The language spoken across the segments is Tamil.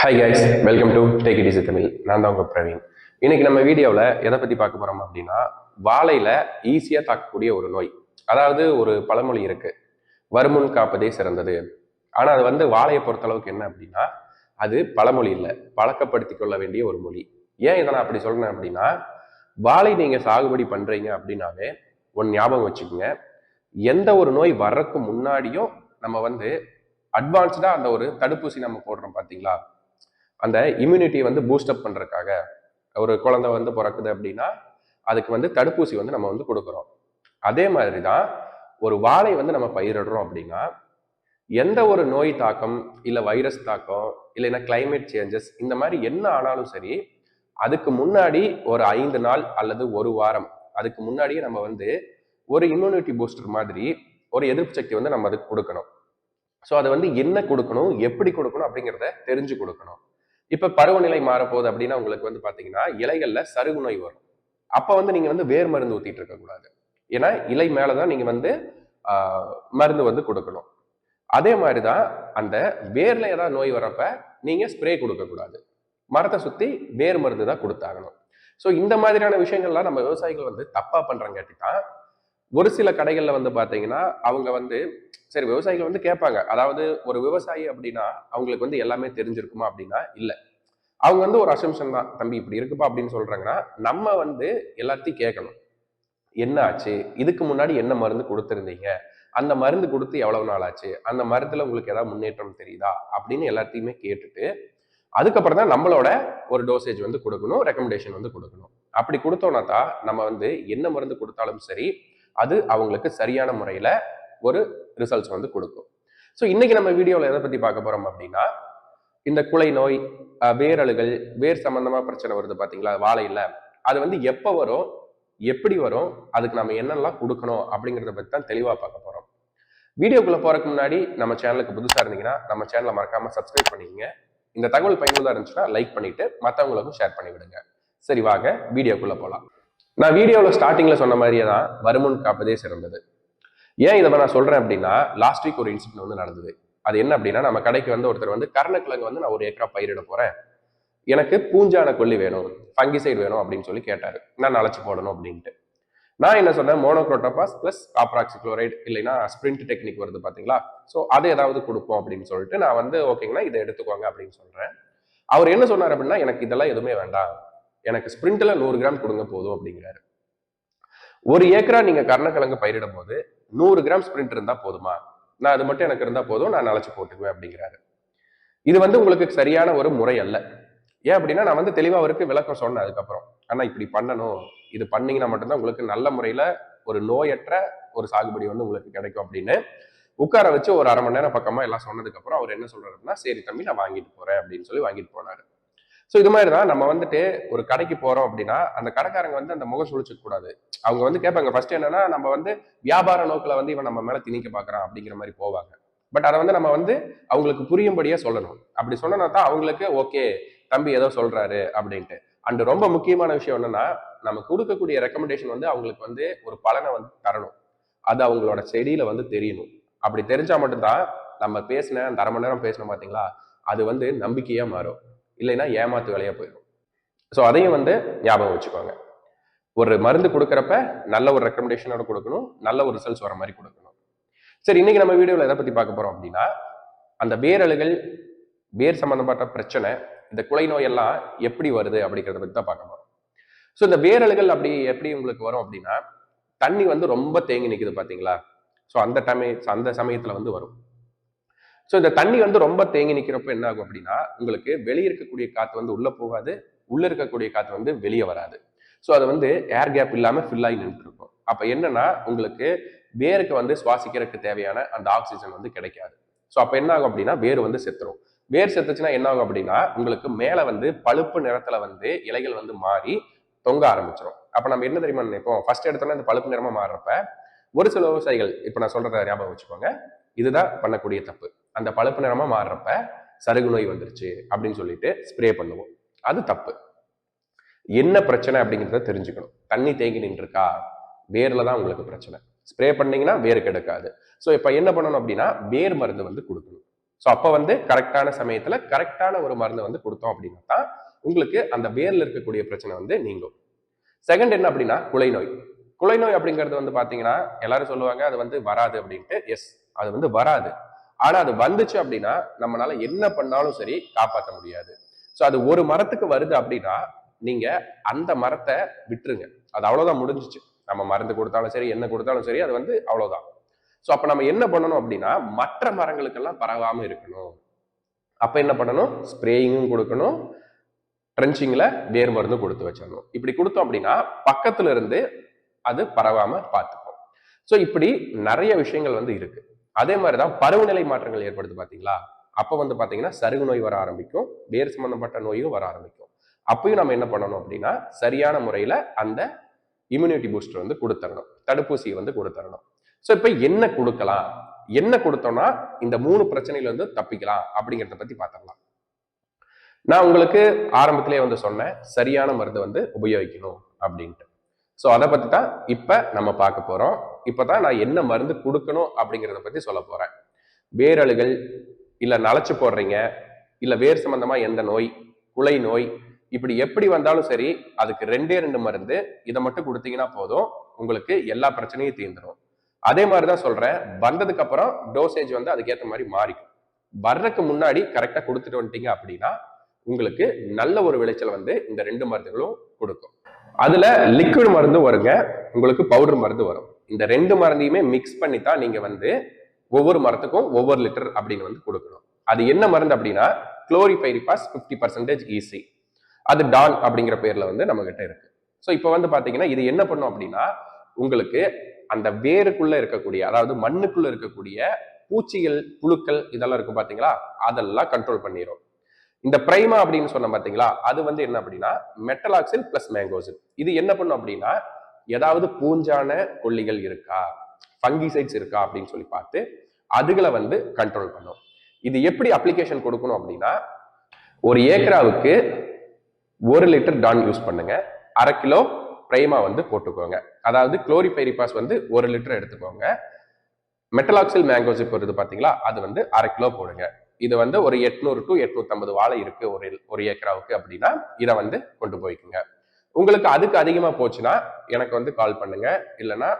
Hi guys welcome to take it is Tamil நான் தான் உங்கள் பிரவீன். இன்னைக்கு நம்ம வீடியோவில் எதை பற்றி பார்க்க போகிறோம் அப்படின்னா வாழையில் ஈஸியாக தாக்கக்கூடிய ஒரு நோய் அதாவது ஒரு பழமொழி இருக்கு. வருமுன் காப்பதே சிறந்தது. ஆனால் அது வந்து வாழையை பொறுத்தளவுக்கு என்ன அப்படின்னா அது பழமொழி இல்லை. பழக்கப்படுத்தி கொள்ள வேண்டிய ஒரு மொழி. ஏன் இதை நான் அப்படி சொல்றேன் அப்படின்னா வாழை நீங்கள் சாகுபடி பண்ணுறீங்க அப்படின்னாவே ஒன்று ஞாபகம் வச்சுக்கோங்க. எந்த ஒரு நோய் வர்றதுக்கு முன்னாடியும் நம்ம வந்து அட்வான்ஸ்டாக அந்த ஒரு தடுப்பூசி நம்ம போடுறோம் பார்த்தீங்களா அந்த இம்யூனிட்டியை வந்து பூஸ்டப் பண்ணுறதுக்காக ஒரு குழந்தை வந்து பிறக்குது அப்படின்னா அதுக்கு வந்து தடுப்பூசி வந்து நம்ம வந்து கொடுக்குறோம். அதே மாதிரி தான் ஒரு வாழை வந்து நம்ம பயிரிடுறோம் அப்படின்னா எந்த ஒரு நோய் தாக்கம் இல்லை வைரஸ் தாக்கம் இல்லைன்னா கிளைமேட் சேஞ்சஸ் இந்த மாதிரி என்ன ஆனாலும் சரி அதுக்கு முன்னாடி ஒரு ஐந்து நாள் அல்லது ஒரு வாரம் அதுக்கு முன்னாடியே நம்ம வந்து ஒரு இம்யூனிட்டி பூஸ்டர் மாதிரி ஒரு எதிர்ப்பு சக்தி வந்து நம்ம அதுக்கு கொடுக்கணும். ஸோ அதை வந்து என்ன கொடுக்கணும் எப்படி கொடுக்கணும் அப்படிங்கிறத தெரிஞ்சு கொடுக்கணும். இப்போ பருவநிலை மாறப்போகுது அப்படின்னா உங்களுக்கு வந்து பார்த்தீங்கன்னா இலைகள்ல சருகு நோய் வரும். அப்போ வந்து நீங்கள் வந்து வேர் மருந்து ஊற்றிட்டு இருக்கக்கூடாது ஏன்னா இலை மேலே தான் நீங்கள் வந்து மருந்து வந்து கொடுக்கணும். அதே மாதிரி தான் அந்த வேர்ல ஏதாவது நோய் வரப்ப நீங்கள் ஸ்ப்ரே கொடுக்கக்கூடாது மரத்தை சுற்றி வேர் மருந்து தான் கொடுத்தாகணும். ஸோ இந்த மாதிரியான விஷயங்கள்லாம் நம்ம விவசாயிகள் வந்து தப்பாக பண்ணுறங்காட்டி தான் ஒரு சில கடைகளில் வந்து பார்த்தீங்கன்னா அவங்க வந்து சரி விவசாயிகள் வந்து கேட்பாங்க. அதாவது ஒரு விவசாயி அப்படின்னா அவங்களுக்கு வந்து எல்லாமே தெரிஞ்சிருக்குமா அப்படின்னா இல்லை. அவங்க வந்து ஒரு அசம்ஷன் தான் தம்பி இப்படி இருக்குப்பா அப்படின்னு சொல்றாங்கன்னா நம்ம வந்து எல்லாத்தையும் கேட்கணும். என்ன ஆச்சு? இதுக்கு முன்னாடி என்ன மருந்து கொடுத்துருந்தீங்க? அந்த மருந்து கொடுத்து எவ்வளவு நாள் ஆச்சு? அந்த மருந்துல உங்களுக்கு ஏதாவது முன்னேற்றம் தெரியுதா? அப்படின்னு எல்லாத்தையுமே கேட்டுட்டு அதுக்கப்புறம் தான் நம்மளோட ஒரு டோசேஜ் வந்து கொடுக்கணும் ரெக்கமெண்டேஷன் வந்து கொடுக்கணும். அப்படி கொடுத்தோம்னா தான் நம்ம வந்து என்ன மருந்து கொடுத்தாலும் சரி அது அவங்களுக்கு சரியான முறையில் ஒரு ரிசல்ட்ஸ் வந்து கொடுக்கும். ஸோ இன்னைக்கு நம்ம வீடியோவில் எதை பற்றி பார்க்க போகிறோம் அப்படின்னா இந்த குலை நோய் வேரழுகள் வேரலுகள் வேர் சம்மந்தமாக பிரச்சனை வருது பார்த்தீங்களா? வாழையில் அது வந்து எப்போ வரும்? எப்படி வரும்? அதுக்கு நம்ம என்னெல்லாம் கொடுக்கணும் அப்படிங்கிறத பற்றி தான் தெளிவாக பார்க்க போகிறோம் வீடியோக்குள்ளே போகிறதுக்கு முன்னாடி நம்ம சேனலுக்கு புதுசாக இருந்தீங்கன்னா நம்ம சேனலை மறக்காமல் சப்ஸ்கிரைப் பண்ணிக்கங்க. இந்த தகவல் பயனுள்ளதாக இருந்துச்சுன்னா லைக் பண்ணிவிட்டு மற்றவங்களுக்கும் ஷேர் பண்ணி விடுங்க சரி வாங்க வீடியோக்குள்ளே போகலாம் நான் வீடியோவில் ஸ்டார்டிங்கில் சொன்ன மாதிரியே தான் வருமுன் காப்பதே சிறந்தது. ஏன் இதை நான் சொல்கிறேன் அப்படின்னா லாஸ்ட் வீக் ஒரு இன்சிடென்ட் வந்து நடந்தது. அது என்ன அப்படின்னா நம்ம கடைக்கு வந்து ஒருத்தர் வந்து கருணக்கிழங்கு வந்து நான் ஒரு ஏக்கரா பயிரிட போகிறேன் எனக்கு பூஞ்சான கொல்லி வேணும் ஃபங்கிசைடு வேணும் அப்படின்னு சொல்லி கேட்டார். நான் அழைச்சி போடணும் அப்படின்ட்டு. நான் என்ன சொன்னேன் மோனோக்ரோட்டோபாஸ் ப்ளஸ் காப்ராக்சி குளோரைடு இல்லைன்னா ஸ்ப்ரிண்ட் டெக்னிக் வருது பார்த்தீங்களா ஸோ அது ஏதாவது கொடுப்போம் அப்படின்னு சொல்லிட்டு நான் வந்து ஓகேங்கன்னா இதை எடுத்துக்கோங்க அப்படின்னு சொல்கிறேன் அவர் என்ன சொன்னார் அப்படின்னா எனக்கு இதெல்லாம் எதுவுமே வேண்டாம். எனக்கு ஸ்ப்ரிண்ட்ல நூறு கிராம் கொடுங்க போதும் அப்படிங்கிறாரு. ஒரு ஏக்கரா நீங்கள் கருணக்கிழங்கு பயிரிடும் போது நூறு கிராம் ஸ்ப்ரிண்ட் இருந்தால் போதுமா? நான் அது மட்டும் எனக்கு இருந்தால் போதும் நான் அழைச்சி போட்டுக்குவேன் அப்படிங்கிறாரு. இது வந்து உங்களுக்கு சரியான ஒரு முறை அல்ல. ஏன் அப்படின்னா நான் வந்து தெளிவாக அவருக்கு விளக்கம் சொன்னேன் அதுக்கப்புறம். ஆனால் இப்படி பண்ணணும். இது பண்ணீங்கன்னா மட்டும்தான் உங்களுக்கு நல்ல முறையில் ஒரு நோயற்ற ஒரு சாகுபடி வந்து உங்களுக்கு கிடைக்கும் அப்படின்னு உட்கார வச்சு ஒரு அரை மணி நேரம் பக்கமாக எல்லாம் சொன்னதுக்கப்புறம் அவர் என்ன சொல்றாரு சரி தம்பி நான் வாங்கிட்டு போகிறேன் அப்படின்னு சொல்லி வாங்கிட்டு போனாரு. ஸோ இது மாதிரி தான் நம்ம வந்துட்டு ஒரு கடைக்கு போறோம் அப்படின்னா அந்த கடைக்காரங்க வந்து அந்த முகம் சுழிச்சுக்க கூடாது. அவங்க வந்து கேட்பாங்க ஃபர்ஸ்ட் என்னன்னா நம்ம வந்து வியாபார நோக்கில் வந்து இவன் நம்ம மேலே திணிக்க பார்க்குறான் அப்படிங்கிற மாதிரி போவாங்க. பட் அதை வந்து நம்ம வந்து அவங்களுக்கு புரியும்படியே சொல்லணும். அப்படி சொன்னா தான் அவங்களுக்கு ஓகே தம்பி ஏதோ சொல்றாரு அப்படின்ட்டு. அண்ட் ரொம்ப முக்கியமான விஷயம் என்னன்னா நம்ம கொடுக்கக்கூடிய ரெக்கமெண்டேஷன் வந்து அவங்களுக்கு வந்து ஒரு பலனை வந்து தரணும். அது அவங்களோட செடியில வந்து தெரியணும். அப்படி தெரிஞ்சா மட்டும்தான் நம்ம பேசின அந்த அரை மணி நேரம் பேசணும் பார்த்தீங்களா அது வந்து நம்பிக்கையா மாறும். இல்லைன்னா ஏமாத்து வேலையாக போயிடும். ஸோ அதையும் வந்து ஞாபகம் வச்சுக்கோங்க. ஒரு மருந்து கொடுக்குறப்ப நல்ல ஒரு ரெக்கமெண்டேஷனோட கொடுக்கணும். நல்ல ஒரு ரிசல்ட்ஸ் வர மாதிரி கொடுக்கணும். சரி இன்னைக்கு நம்ம வீடியோவில் எதை பற்றி பார்க்க போகிறோம் அப்படின்னா அந்த வேரழுகள் வேர் சம்மந்தப்பட்ட பிரச்சனை இந்த குலை நோயெல்லாம் எப்படி வருது அப்படிங்கிறத பற்றி தான் பார்க்க போகிறோம் ஸோ இந்த வேரழுகள் அப்படி எப்படி உங்களுக்கு வரும் அப்படின்னா தண்ணி வந்து ரொம்ப தேங்கி நிற்குது பார்த்தீங்களா ஸோ அந்த டைம் அந்த சமயத்தில் வந்து வரும். ஸோ இந்த தண்ணி வந்து ரொம்ப தேங்கி நிற்கிறப்ப என்ன ஆகும் அப்படின்னா உங்களுக்கு வெளியே இருக்கக்கூடிய காற்று வந்து உள்ளே போகாது உள்ளே இருக்கக்கூடிய காற்று வந்து வெளியே வராது. ஸோ அது வந்து ஏர் கேப் இல்லாமல் ஃபில் ஆகி அப்போ இருக்கும் என்னன்னா உங்களுக்கு வேருக்கு வந்து சுவாசிக்கிறதுக்கு தேவையான அந்த ஆக்சிஜன் வந்து கிடைக்காது. ஸோ அப்போ என்ன ஆகும் அப்படின்னா வேர் வந்து செத்துரும். வேர் செத்துச்சுன்னா என்ன ஆகும் அப்படின்னா உங்களுக்கு மேலே வந்து பழுப்பு நிறத்துல வந்து இலைகள் வந்து மாறி தொங்க ஆரம்பிச்சிடும் அப்போ நம்ம என்ன தெரியுமா நினைப்போம்? ஃபர்ஸ்ட் எடுத்தோன்னா இந்த பழுப்பு நிறமா மாறுறப்ப ஒரு சில விவசாயிகள் இப்போ நான் சொல்கிறத ஞாபகம் வச்சுக்கோங்க. இதுதான் பண்ணக்கூடிய தப்பு. அந்த பழுப்பு நிறமாக மாறுறப்ப சருகு நோய் வந்துருச்சு அப்படின்னு சொல்லிட்டு ஸ்ப்ரே பண்ணுவோம். அது தப்பு. என்ன பிரச்சனை அப்படிங்கிறத தெரிஞ்சுக்கணும். தண்ணி தேங்கி நின்றுருக்கா? வேர்ல தான் உங்களுக்கு பிரச்சனை. ஸ்ப்ரே பண்ணீங்கன்னா வேர் கெடுக்காது. ஸோ இப்போ என்ன பண்ணணும் அப்படின்னா வேர் மருந்து வந்து கொடுக்கணும். ஸோ அப்போ வந்து கரெக்டான சமயத்தில் கரெக்டான ஒரு மருந்தை வந்து கொடுத்தோம் அப்படின்னா தான் உங்களுக்கு அந்த வேரில் இருக்கக்கூடிய பிரச்சனை வந்து நீங்கும். செகண்ட் என்ன அப்படின்னா குலை நோய். குலை நோய் அப்படிங்கிறது வந்து பார்த்தீங்கன்னா எல்லாரும் சொல்லுவாங்க அது வந்து வராது அப்படின்ட்டு. எஸ் அது வந்து வராது. ஆனா அது வந்துச்சு அப்படின்னா நம்மளால என்ன பண்ணாலும் சரி காப்பாற்ற முடியாது. ஸோ அது ஒரு மரத்துக்கு வருது அப்படின்னா நீங்க அந்த மரத்தை விட்டுருங்க. அது அவ்வளவுதான் முடிஞ்சிச்சு. நம்ம மருந்து கொடுத்தாலும் சரி என்ன கொடுத்தாலும் சரி அது வந்து அவ்வளவுதான். ஸோ அப்ப நம்ம என்ன பண்ணணும் அப்படின்னா மற்ற மரங்களுக்கெல்லாம் பரவாம இருக்கணும். அப்ப என்ன பண்ணணும்? ஸ்ப்ரேயிங்கும் கொடுக்கணும். ட்ரென்ச்சிங்ல வேர் மருந்து கொடுத்து வச்சிடணும். இப்படி கொடுத்தோம் அப்படின்னா பக்கத்துல இருந்து அது பரவாம பார்த்துக்கும். ஸோ இப்படி நிறைய விஷயங்கள் வந்து இருக்கு. அதே மாதிரி தான் பருவநிலை மாற்றங்கள் ஏற்படுது பார்த்தீங்களா அப்போ வந்து பார்த்தீங்கன்னா சருகு நோய் வர ஆரம்பிக்கும் வேர் சம்பந்தப்பட்ட நோயும் வர ஆரம்பிக்கும். அப்பயும் நம்ம என்ன பண்ணணும் அப்படின்னா சரியான முறையில் அந்த இம்யூனிட்டி பூஸ்டர் வந்து கொடுத்துடணும் தடுப்பூசியை வந்து கொடுத்துடணும் ஸோ இப்போ என்ன கொடுக்கலாம்? என்ன கொடுத்தோம்னா இந்த மூணு பிரச்சனையில வந்து தப்பிக்கலாம் அப்படிங்கிறத பத்தி பார்த்துடலாம் நான் உங்களுக்கு ஆரம்பத்திலே வந்து சொன்னேன் சரியான மருந்து வந்து உபயோகிக்கணும் அப்படின்ட்டு. ஸோ அதை பற்றி தான் இப்போ நம்ம பார்க்க போகிறோம் இப்போ தான் நான் என்ன மருந்து கொடுக்கணும் அப்படிங்கிறத பற்றி சொல்ல போகிறேன் வேரழுகள் இல்லை நலச்சு போடுறீங்க இல்லை வேர் சம்மந்தமாக எந்த நோய் குலை நோய் இப்படி எப்படி வந்தாலும் சரி அதுக்கு ரெண்டே ரெண்டு மருந்து இதை மட்டும் கொடுத்தீங்கன்னா போதும் உங்களுக்கு எல்லா பிரச்சனையும் தீர்ந்துடும் அதே மாதிரி தான் சொல்கிறேன் வந்ததுக்கு அப்புறம் டோசேஜ் வந்து அதுக்கேற்ற மாதிரி மாறிக்கும். வர்றதுக்கு முன்னாடி கரெக்டாக கொடுத்துட்டு வந்துட்டீங்க அப்படின்னா உங்களுக்கு நல்ல ஒரு விளைச்சல் வந்து இந்த ரெண்டு மருந்துகளும் கொடுக்கும். அதுல லிக்விட் மருந்து வருங்க உங்களுக்கு பவுடர் மருந்து வரும். இந்த ரெண்டு மருந்தையுமே மிக்ஸ் பண்ணி தான் நீங்க வந்து ஒவ்வொரு மரத்துக்கும் ஒவ்வொரு லிட்டர் அப்படின்னு வந்து கொடுக்கணும். அது என்ன மருந்து அப்படின்னா chlorpyrifos fifty percentage E C அது டான் அப்படிங்கிற பேர்ல வந்து நம்ம கிட்ட இருக்கு. ஸோ இப்போ வந்து பாத்தீங்கன்னா இது என்ன பண்ணும் அப்படின்னா உங்களுக்கு அந்த வேருக்குள்ள இருக்கக்கூடிய அதாவது மண்ணுக்குள்ள இருக்கக்கூடிய பூச்சிகள் புழுக்கள் இதெல்லாம் இருக்கும் பாத்தீங்களா? அதெல்லாம் கண்ட்ரோல் பண்ணிடும் இந்த பிரைமா அப்படின்னு சொன்ன பாத்தீங்களா? அது வந்து என்ன அப்படின்னா மெட்டலாக்சில் பிளஸ் மேங்கோசில் இது என்ன பண்ணும் அப்படின்னா ஏதாவது பூஞ்சான கொல்லிகள் இருக்கா? ஃபங்கிசைட்ஸ் இருக்கா? அப்படின்னு சொல்லி பார்த்து அதுகளை வந்து கண்ட்ரோல் பண்ணும். இது எப்படி அப்ளிகேஷன் கொடுக்கணும் அப்படின்னா ஒரு ஏக்கராவுக்கு ஒரு லிட்டர் டான் யூஸ் பண்ணுங்க. அரை கிலோ பிரைமா வந்து போட்டுக்கோங்க. அதாவது குளோரிபைரிபாஸ் வந்து ஒரு லிட்டர் எடுத்துக்கோங்க. மெட்டலாக்சில் மேங்கோஸ் போடுறது பார்த்தீங்களா? அது வந்து அரை கிலோ போடுங்க. இது வந்து ஒரு எட்நூறு டு எட்நூத்தம்பது வாழை இருக்கு ஒரு ஒரு ஏக்கராவுக்கு அப்படின்னா இதை வந்து கொண்டு போய்க்குங்க. உங்களுக்கு அதுக்கு அதிகமாக போச்சுன்னா எனக்கு வந்து கால் பண்ணுங்க. இல்லைன்னா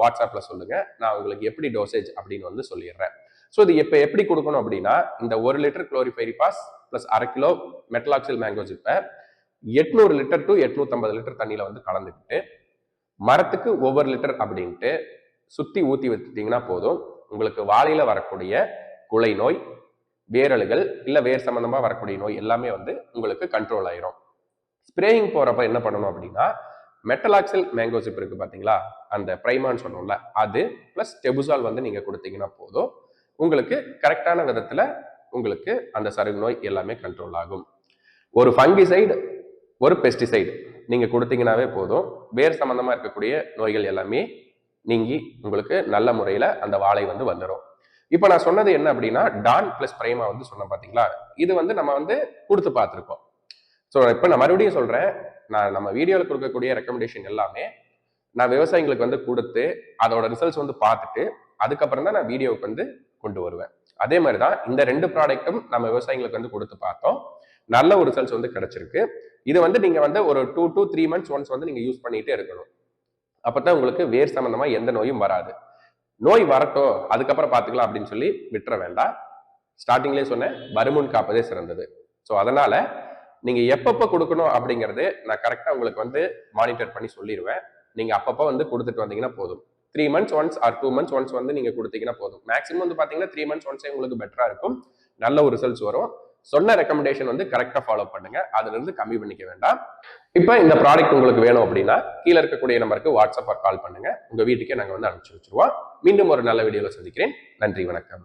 வாட்ஸ்அப்பில் சொல்லுங்க. நான் உங்களுக்கு எப்படி டோசேஜ் அப்படின்னு வந்து சொல்லிடுறேன். ஸோ இது இப்போ எப்படி கொடுக்கணும் அப்படின்னா இந்த ஒரு லிட்டர் குளோரிஃபைரிபாஸ் ப்ளஸ் அரை கிலோ மெட்டலாக்சில் மேங்கோ இப்போ எட்நூறு லிட்டர் டு எட்நூத்தம்பது லிட்டர் தண்ணியில் வந்து கலந்துக்கிட்டு மரத்துக்கு ஒவ்வொரு லிட்டர் அப்படின்ட்டு சுற்றி ஊற்றி வச்சுட்டிங்கன்னா போதும். உங்களுக்கு வாழையில் வரக்கூடிய குலை நோய் வேரலுகள் இல்லை வேர் சம்மந்தமாக வரக்கூடிய நோய் எல்லாமே வந்து உங்களுக்கு கண்ட்ரோல் ஆயிரும். ஸ்ப்ரேயிங் போகிறப்ப என்ன பண்ணணும் அப்படின்னா மெட்டலாக்சல் மேங்கோ சிப் இருக்குது பாத்தீங்களா? அந்த ப்ரைமான்னு சொன்னோம்ல அது ப்ளஸ் டெபுசால் வந்து நீங்கள் கொடுத்தீங்கன்னா போதும். உங்களுக்கு கரெக்டான விதத்தில் உங்களுக்கு அந்த சருகு நோய் எல்லாமே கண்ட்ரோல் ஆகும். ஒரு ஃபங்கிசைடு ஒரு பெஸ்டிசைடு நீங்கள் கொடுத்தீங்கன்னாவே போதும். வேர் சம்மந்தமாக இருக்கக்கூடிய நோய்கள் எல்லாமே நீங்கி உங்களுக்கு நல்ல முறையில் அந்த வாழை வந்து வந்துடும் இப்போ நான் சொன்னது என்ன அப்படின்னா டான் ப்ளஸ் பிரைமா வந்து சொன்னேன் பார்த்தீங்களா இது வந்து நம்ம வந்து கொடுத்து பார்த்துருக்கோம். ஸோ இப்போ நான் மறுபடியும் சொல்கிறேன் நான் நம்ம வீடியோவில் கொடுக்கக்கூடிய ரெக்கமெண்டேஷன் எல்லாமே நான் விவசாயிகளுக்கு வந்து கொடுத்து அதோட ரிசல்ட்ஸ் வந்து பார்த்துட்டு அதுக்கப்புறம் தான் நான் வீடியோவுக்கு வந்து கொண்டு வருவேன். அதே மாதிரி தான் இந்த ரெண்டு ப்ராடக்ட்டும் நம்ம விவசாயிகளுக்கு வந்து கொடுத்து பார்த்தோம். நல்ல ஒரு ரிசல்ட்ஸ் வந்து கிடைச்சிருக்கு. இது வந்து நீங்கள் வந்து ஒரு two two three months once வந்து நீங்கள் யூஸ் பண்ணிகிட்டே இருக்கணும். அப்போ தான் உங்களுக்கு வேர் சம்மந்தமாக எந்த நோயும் வராது. நோய் வரட்டும் அதுக்கப்புறம் பார்த்துக்கலாம் அப்படின்னு சொல்லி விட்டுற வேண்டாம். ஸ்டார்டிங்லேயே சொன்னேன் வருமுன் காப்பதே சிறந்தது. ஸோ அதனால் நீங்க எப்பப்ப கொடுக்கணும் அப்படிங்கிறது நான் கரெக்டாக உங்களுக்கு வந்து மானிட்டர் பண்ணி சொல்லிடுவேன் நீங்க அப்பப்போ வந்து கொடுத்துட்டு வந்தீங்கன்னா போதும். Three months once or two months once வந்து நீங்க கொடுத்தீங்கன்னா போதும். மேக்ஸிமம் வந்து பாத்தீங்கன்னா த்ரீ மந்த்ஸ் ஒன்ஸே உங்களுக்கு பெட்டரா இருக்கும். நல்ல ஒரு ரிசல்ட்ஸ் வரும். சொன்ன ரெக்கமெண்டேஷன் வந்து கரெக்டாக ஃபாலோ பண்ணுங்க. அதுல இருந்து கம்மி பண்ணிக்க வேண்டாம். இப்போ இந்த ப்ராடக்ட் உங்களுக்கு வேணும் அப்படின்னா கீழே இருக்கக்கூடிய நம்பருக்கு வாட்ஸ்அப் கால் பண்ணுங்க. உங்க வீட்டுக்கே நாங்கள் வந்து அனுப்பிச்சு வச்சிருவோம். மீண்டும் ஒரு நல்ல வீடியோவில் சந்திக்கிறேன். நன்றி வணக்கம்.